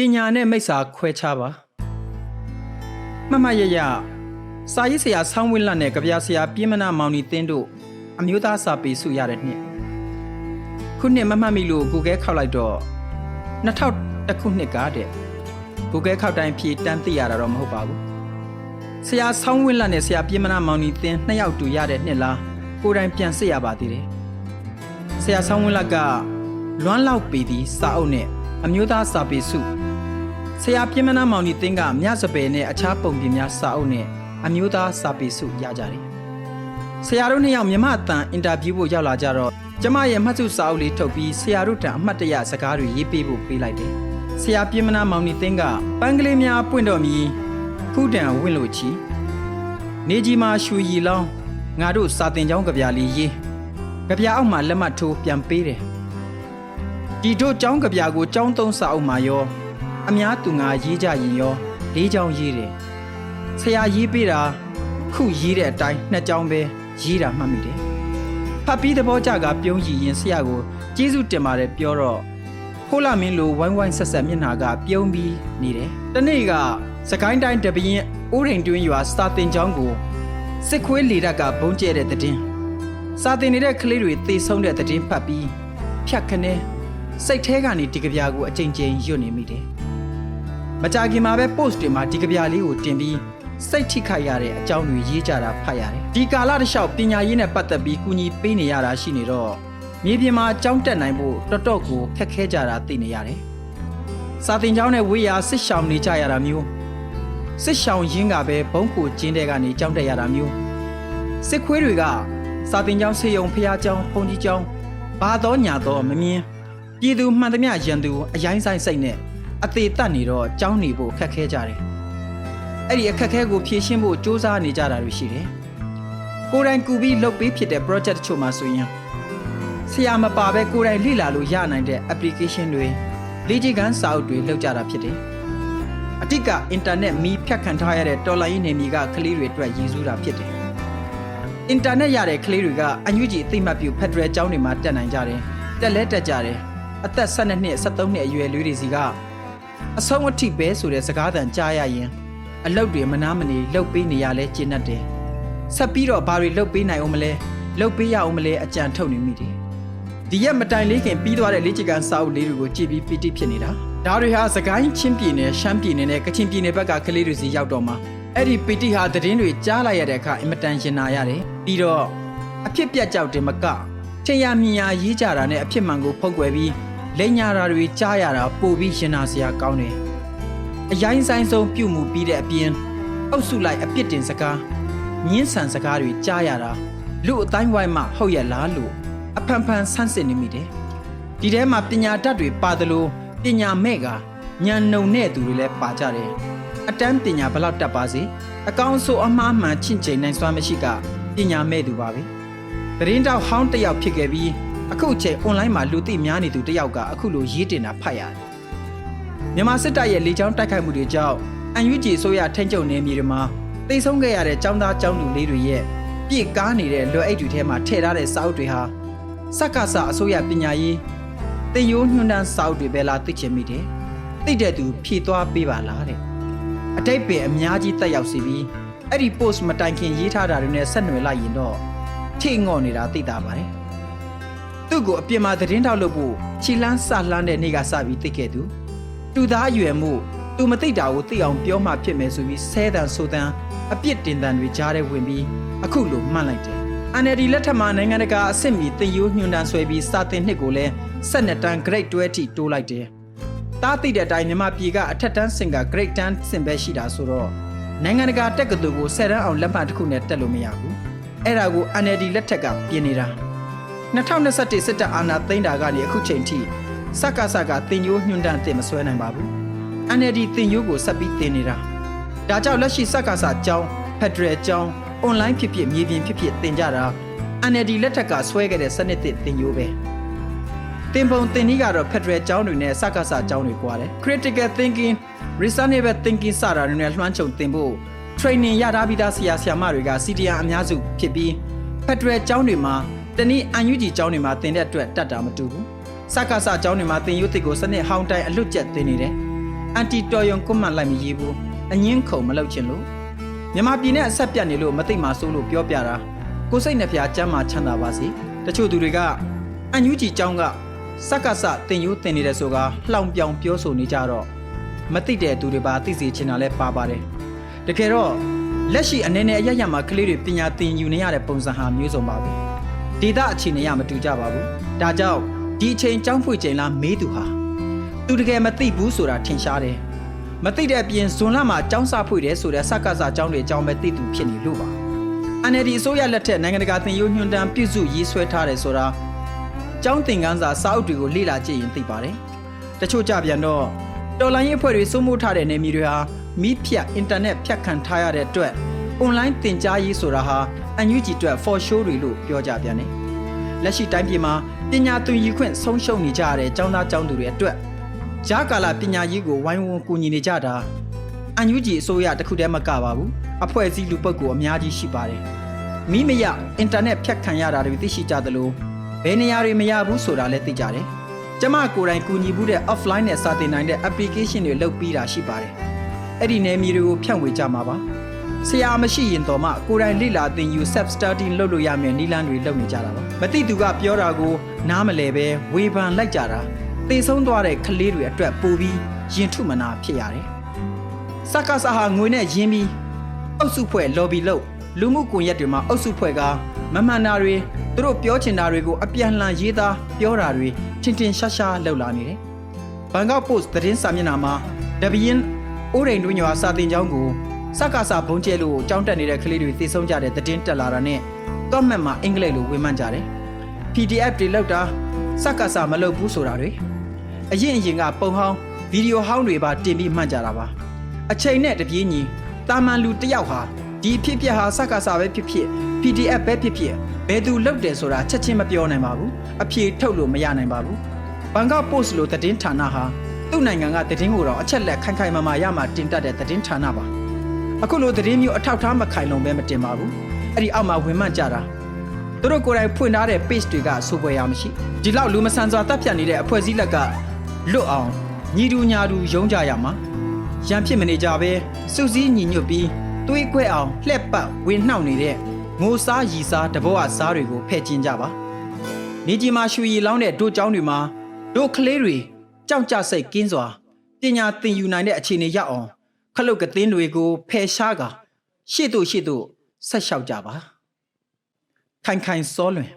ပညာနဲ့မိစ္ဆာခွဲခြားပါမမရရစာရေးဆရာဆောင်းဝင်းလတ်နဲ့ကြပြဆရာပြင်းမနာမောင်နီတင်းတို့အမျိုးသားစာပေစုရတဲ့နှစ်ခုနှစ်မမှတ်မိလို့ကိုကဲခောက်လိုက်တော့2000ခုနှစ်ကတဲ့ကိုကဲခောက်တိုင်းဖြေတန်းသိရတာတော့မဟုတ်ပါဘူးဆရာဆောင်းဝင်းလတ်နဲ့ဆရာပြင်းမနာမောင်နီတင်းနှစ်ယောက်တူရတဲ့နှစ်လားကိုယ်တိုင်ပြန်စစ်ရပါသေးတယ်ဆရာဆောင်းဝင်းလတ်ကလွမ်းလောက်ပေသည်စာအုပ်နဲ့ အမျိုးသားစာပေစုဆရာပြင်းမနာမောင်နီတင်းကမြစပယ်နဲ့အခြားပုံပြင်များစာအုပ်နဲ့အမျိုးသားစာပေစုရကြတယ်ဆရာတို့နှစ်ယောက်မြမအတန်အင်တာဗျူးဖို့ရောက်လာကြတော့ကျမရဲ့မှတ်စုစာအုပ်လေးထုတ်ပြီးဆရာတို့တန်အမှတ်တရစကားတွေရေးပေးဖို့ပေးလိုက်တယ်ဆရာပြင်းမနာမောင်နီတင်းကပန်းကလေးများပွင့်တော်မီခုတံဝင့်လို့ချီနေကြီးမှာရှူရီလောင်းငါတို့စာတင်ကြောင်းကြပြလေးရေးကြပြအောက်မှာလက်မှတ်ထိုးပြန်ပေးတယ် ဒီတို့ចောင်းကြပြကိုចောင်းသုံးစာအုပ်မှာရော အများသူငါရေးကြရင်ရောလေးချောင်းရေးတယ်ဆရာရေးပေးတာခုရေးတဲ့အတိုင်းနှစ်ချောင်းပဲရေးတာမှတ်မိတယ်ဖတ်ပြီးသဘောကျကပြုံးကြည့်ရင်ဆရာကိုကျေးဇူးတင်ပါတယ်ပြောတော့ဖိုးလာမင်းလိုဝိုင်းဝိုင်းဆက်ဆက်မျက်နှာကပြုံးပြီးနေတယ်တနေ့ကစကိုင်းတိုင်းတပင်းအိုးရင်တွင်းရွာစာတင်ချောင်းကိုစစ်ခွေးလေတပ်ကဘုံကျဲတဲ့တဲ့င်းစာတင်နေတဲ့ကလေးတွေသေဆုံးတဲ့တဲ့င်းဖတ်ပြီးဖြတ်ခနဲ စိတ်แท้ကနေဒီကဗျာကိုအကြိမ်ကြိမ်ရွတ်နေမိတယ်။မကြခင်မှာပဲ post တွေမှာဒီကဗျာလေးကိုတင်ပြီးစိတ်ထိခိုက်ရတဲ့အကြောင်းတွေရေးကြတာဖတ်ရတယ်။ဒီကာလတစ်လျှောက်ပညာရေးနဲ့ပတ်သက်ပြီးကူညီပေးနေရတာရှိနေတော့မြေပြင်မှာအကြောင်းတက်နိုင်ဖို့တော်တော်ကိုခက်ခဲကြတာသိနေရတယ်။စာတင်ကျောင်းနဲ့ဝေးရာစစ်ရှောင်နေကြရတာမျိုးစစ်ရှောင်ရင်းကပဲဘုံကိုကျင်းတဲ့ကနေကြောင်းတက်ရတာမျိုးစစ်ခွေးတွေကစာတင်ကျောင်းဆေးရုံဖျားကျောင်းဘုံကြီးကျောင်းဘာတော့ညာတော့မမြင် ပြည်သူမှန်သမျှရန်သူအရင်ဆိုင်စိတ်နဲ့အသေးတက်နေတော့ကြောင်းနေဖို့ခက်ခဲကြတယ်။အဲ့ဒီအခက်ခဲကိုဖြေရှင်းဖို့စ조사နေကြတာတွေရှိတယ်။ကိုယ်တိုင်ကူပြီးလုပ်ပေးဖြစ်တဲ့ project တချို့မှာဆိုရင်ဆရာမပါဘဲကိုယ်တိုင်လေ့လာလို့ရနိုင်တဲ့ application တွေလေ့ကျင့်ခန်းစာအုပ်တွေလုပ်ကြတာဖြစ်တယ်။အတိကအင်တာနက်မီးဖြတ်ခံထားရတဲ့တော်လိုင်းနေမီကကလေးတွေအတွက်ရည်စူးတာဖြစ်တယ်။အင်တာနက်ရတဲ့ကလေးတွေကအညွှကြီးအသိမှတ်ပြုဖက်ဒရယ်ကျောင်းတွေမှာတက်နိုင်ကြတယ်။တက်လဲတက်ကြတယ်။ အသက်12နှစ်73နှစ်အရွယ်လူတွေစီကအဆုံးအထိပဲဆိုတဲ့စကားသံကြားရရင်အလုတ်တွေမနာမနေလှုပ်ပေးနေရလဲကျဉ်တ်တယ်။ဆက်ပြီးတော့ဘာတွေလှုပ်ပေးနိုင်အောင်မလဲလှုပ်ပေးရအောင်မလဲအကြံထုတ်နေမိတယ်။ဒီရက်မတိုင်လေးခင်ပြီးသွားတဲ့လေ့ကျင့်ခန်းစာအုပ်လေးတွေကိုကြည့်ပြီးပီတိဖြစ်နေတာ။ဒါတွေဟာစကိုင်းချင်းပြည်နယ်ရှမ်းပြည်နယ်နဲ့ကချင်ပြည်နယ်ဘက်ကကလေးတွေစီရောက်တော့မှာအဲ့ဒီပီတိဟာသတင်းတွေကြားလိုက်ရတဲ့အခါအင်မတန်ရင်နာရတယ်။ပြီးတော့အဖြစ်ပြတ်ကြောက်တယ်မကထင်ရမြင်ရရေးကြတာနဲ့အဖြစ်မှန်ကိုဖုံးကွယ်ပြီး လိညာတာတွေကြားရတာပို့ပြီးရင်နာစရာကောင်းတယ်။အရင်ဆိုင်ဆုံးပြုတ်မှုပြီးတဲ့အပြင်အုပ်စုလိုက်အပြစ်တင်စကားညင်းဆန်စကားတွေကြားရတာလူအတိုင်းဝိုင်းမှဟုတ်ရလားလို့အဖန်ဖန်ဆန်းစစ်နေမိတယ်။ဒီထဲမှာပညာတတ်တွေပါသလိုပညာမဲ့ကညံနှုံတဲ့သူတွေလည်းပါကြတယ်။အတန်းပညာဘလောက်တက်ပါစေအကောင်းဆိုအမှားမှန်ချင့်ချိန်နိုင်စွမ်းမရှိကပညာမဲ့သူပါပဲ။သတင်းတောက်ဟောင်းတစ်ယောက်ဖြစ်ခဲ့ပြီး အခုချိန် online မှာလူသိများနေသူတယောက်ကအခုလိုရေးတင်တာဖတ်ရတယ်။မြန်မာစစ်တပ်ရဲ့လေကြောင်းတိုက်ခိုက်မှုတွေကြောင့်အန်ယူဂျီဆိုရထိန်းချုပ်နေမြေတွေမှာတိတ်ဆုံးခဲ့ရတဲ့ចောင်းသားចောင်းသူလေးတွေရဲ့ပြည့်ကားနေတဲ့လွယ်အိတ်တွေထဲမှာထည့်ထားတဲ့စာအုပ်တွေဟာစက္ကစအစိုးရပညာရေးတင်ရိုးညွှန်းတန်းစာအုပ်တွေပဲလားသိချင်မိတယ်။သိတဲ့သူဖြည့်သွားပေးပါလားတဲ့အတိတ်ပဲအများကြီးတက်ရောက်စီပြီးအဲ့ဒီ post မတိုင်ခင်ရေးထားတာတွေနဲ့ဆက်နွယ်လိုက်ရင်တော့ထိငော့နေတာသိတာပါတယ်။ သူ့ကိုအပြင်မှာသတင်းထောက်လုပ်ဖို့ခြိလန်းစလှမ်းတဲ့နေ့ကစပြီးသိခဲ့သူတူသားအရွယ်မှုသူမသိတာကိုသိအောင်ပြောမှဖြစ်မယ်ဆိုပြီးဆဲတန်ဆိုတန်အပြစ်တင်တန်တွေကြားထဲဝင်ပြီးအခုလိုမှတ်လိုက်တယ်။ NLD လက်ထက်မှာနိုင်ငံတကာအဆင့်မီတင်ရိုးညွှန်တန်းဆွဲပြီးစာတင်နှစ်ကိုလည်း12တန်း grade 12ထိတိုးလိုက်တယ်။တားသိတဲ့အတိုင်းမြန်မာပြည်ကအထက်တန်းစင်က grade 10စင်ပဲရှိတာဆိုတော့နိုင်ငံတကာတက်ကတူကို10တန်းအောင်လက်မှတ်တစ်ခုနဲ့တက်လို့မရဘူး။အဲ့ဒါကို NLD လက်ထက်ကပြင်နေတာ။ 2021စစ်တပ်အာဏာသိမ်းတာကနေအခုချိန်ထိစက္ကစကတင်ယိုးညွှန်းတန်းအသစ်မဆွဲနိုင်ပါဘူး။ NLD တင်ယိုးကိုဆက်ပြီးတင်နေတာ။ဒါကြောင့်လက်ရှိစက္ကစအကြောင်းဖက်ဒရယ်အကြောင်းအွန်လိုင်းဖြစ်ဖြစ်မြေပြင်ဖြစ်ဖြစ်တင်ကြတာ NLD လက်ထက်ကဆွဲခဲ့တဲ့စနစ်သစ်တင်ယိုးပဲ။တင်ပုံတင်နည်းကတော့ဖက်ဒရယ်အကြောင်းတွေနဲ့စက္ကစအကြောင်းတွေကွာတယ်။ critical thinking reasonable thinking စတာတွေနဲ့လွှမ်းခြုံတင်ဖို့ training ရထားပြီးသားဆရာဆရာမတွေက CDR အများစုဖြစ်ပြီးဖက်ဒရယ်အကြောင်းတွေမှာ တနည်းအန်ယူဂျီကျောင်းတွေမှာသင်တဲ့အတွက်တတ်တာမတူဘူးစက္ကစကျောင်းတွေမှာသင်ယူသစ်ကိုစနစ်ဟောင်းတိုင်းအလွတ်ကျက်သင်နေတယ်အန်တီတော်ယွန်ကွန်မန်လိုက်မရေးဘူးအငင်းခုံမလုပ်ချင်လို့မြန်မာပြည်နဲ့အဆက်ပြတ်နေလို့မသိမှစိုးလို့ပြောပြတာကိုစိတ်နှဖျားစမ်းမှချမ်းသာပါစေတချို့သူတွေကအန်ယူဂျီကျောင်းကစက္ကစတင်ယူတင်နေတဲ့ဆိုကလှောင်ပြောင်ပြောဆိုနေကြတော့မသိတဲ့သူတွေပါသိစေချင်တာလဲပါပါတယ်တကယ်တော့လက်ရှိအနေနဲ့အရရမှာကလေးတွေပညာသင်ယူနေရတဲ့ပုံစံဟာမျိုးစုံပါပဲ ဒေတာအခြေအနေရမတူကြပါဘူးဒါကြောင့်ဒီအချိန်ကျောင်းဖွင့်ချိန်လားမေးသူဟာသူတကယ်မသိဘူးဆိုတာထင်ရှားတယ်။မသိတဲ့အပြင်ဇွန်လမှာចောင်းစာဖွေတယ်ဆိုတဲ့စက္ကစကျောင်းတွေအကြောင်းပဲသိသူဖြစ်နေလို့ပါ။ NLD အစိုးရလက်ထက်နိုင်ငံတကာသင်ယူညွှန်တမ်းပြုစုရေးဆွဲထားတယ်ဆိုတာကျောင်းသင်ခန်းစာစာအုပ်တွေကိုလေ့လာကြည့်ရင်သိပါတယ်။တချို့ကြပြန်တော့တော်လိုင်းရေးအဖွဲ့တွေစိုးမိုးထားတဲ့နေမြေတွေဟာမိဖြတ်အင်တာနက်ဖြတ်ခံထားရတဲ့အတွက် online သင်ကြားရေးဆိုတာဟာအန်ယူဂျီအတွက် for show တွေလို့ပြောကြပြန်တယ်။လက်ရှိတိုင်းပြည်မှာပညာသင်ယူခွင့်ဆုံးရှုံးနေကြရတဲ့ကျောင်းသားကျောင်းသူတွေအတွက်ဂျာကာလာပညာရေးကိုဝိုင်းဝန်းကူညီနေကြတာအန်ယူဂျီအစိုးရတစ်ခုတည်းမကပါဘူးအဖွဲ့အစည်းလူပုဂ္ဂိုလ်အများကြီးရှိပါတယ်မိမရအင်တာနက်ဖြတ်ခံရတာတွေသိရှိကြသလိုဘယ်နေရာတွေမရဘူးဆိုတာလည်းသိကြတယ်ကျမကိုယ်တိုင်ကူညီမှုတဲ့ offline နဲ့စာသင်နိုင်တဲ့ application တွေလုပ်ပြီးတာရှိပါတယ်အဲ့ဒီနယ်မြေတွေကိုဖြန့်ဝေကြမှာပါ ဆရာမရှိရင်တော့မှကိုယ်တိုင်လေ့လာသင်ယူ self study လုပ်လို့ရမယ်နည်းလမ်းတွေလုပ်နေကြတာပါမသိသူကပြောတာကို နားမလဲပဲဝေဖန်လိုက်ကြတာသေဆုံးသွားတဲ့ကလေးတွေအတွက်ပိုပြီးရင်ထုမနာဖြစ်ရတယ်စက္ကစဟာငွေနဲ့ရင်းပြီးအုပ်စုဖွဲ့ lobby လုပ်လူမှုကွန်ရက်တွေမှာအုပ်စုဖွဲ့ကမမှန်တာတွေသူတို့ပြောချင်တာတွေကိုအပြန်လှန်ရေးသားပြောတာတွေထင်ထင်ရှားရှားလှုပ်လာနေတယ်ဘန်ကောက်ပို့စ်သတင်းစာမျက်နှာမှာဒဘယင်းအိုးရိန်တွင်းရွာစာတင်ကျောင်းကို စက္ကစဘုံကျဲလို့ကြောင်းတက်နေတဲ့ကလေးတွေသိဆုံးကြတဲ့သတင်းတက်လာတာနဲ့ comment မှာအင်္ဂလိပ်လိုဝေမှန်းကြတယ် PDF တွေလောက်တာစက္ကစမလုပ်ဘူးဆိုတာတွေအရင်အရင်ကပုံဟောင်းဗီဒီယိုဟောင်းတွေပါတင်ပြီးမှတ်ကြတာပါအချိန်နဲ့တပြေးညီတာမန်လူတစ်ယောက်ဟာဒီဖြစ်ဖြစ်ဟာစက္ကစပဲဖြစ်ဖြစ် PDF ပဲဖြစ်ဖြစ်ဘယ်သူလုပ်တယ်ဆိုတာချက်ချင်းမပြောနိုင်ပါဘူးအဖြေထုတ်လို့မရနိုင်ပါဘူးဘန်ကောက်ပို့စ်လိုသတင်းဌာနဟာသူ့နိုင်ငံကသတင်းကိုတော့အချက်လက်ခိုင်ခိုင်မာမာရမှတင်တတ်တဲ့သတင်းဌာနပါ အခုလိုသတင်းမျိုးအထောက်ထားမခိုင်လုံပဲမတင်ပါဘူးအဲ့ဒီအောက်မှာဝင်မှတ်ကြတာ သူတို့ကိုယ်တိုင်ဖွင့်ထားတဲ့ page တွေကစိုးပွဲရမရှိဒီလောက်လူမဆန်စွာတပ်ဖြတ်နေတဲ့အဖွဲ့အစည်းလက်ကလွတ်အောင်ညီတူညာတူယုံကြရမှာရန်ဖြစ်မနေကြပဲစုစည်းညီညွတ်ပြီးတွေးခွဲအောင်လှက်ပတ်ဝင်နှောက်နေတဲ့ငိုစားရီစားတဘောအစားတွေကိုဖဲ့ကျင်းကြပါနေကြီးမှာရွှေရီလောင်းတဲ့တို့เจ้าတွေမှာတို့ကလေးတွေကြောက်ကြစိတ်ကင်းစွာပညာသင်ယူနိုင်တဲ့အခြေအနေရအောင် ခလုတ်ကသင်းတွေကိုဖယ်ရှားကာရှေ့သို့ရှေ့သို့ဆက်လျှောက်ကြပါခိုင်ခိုင်စောလွင်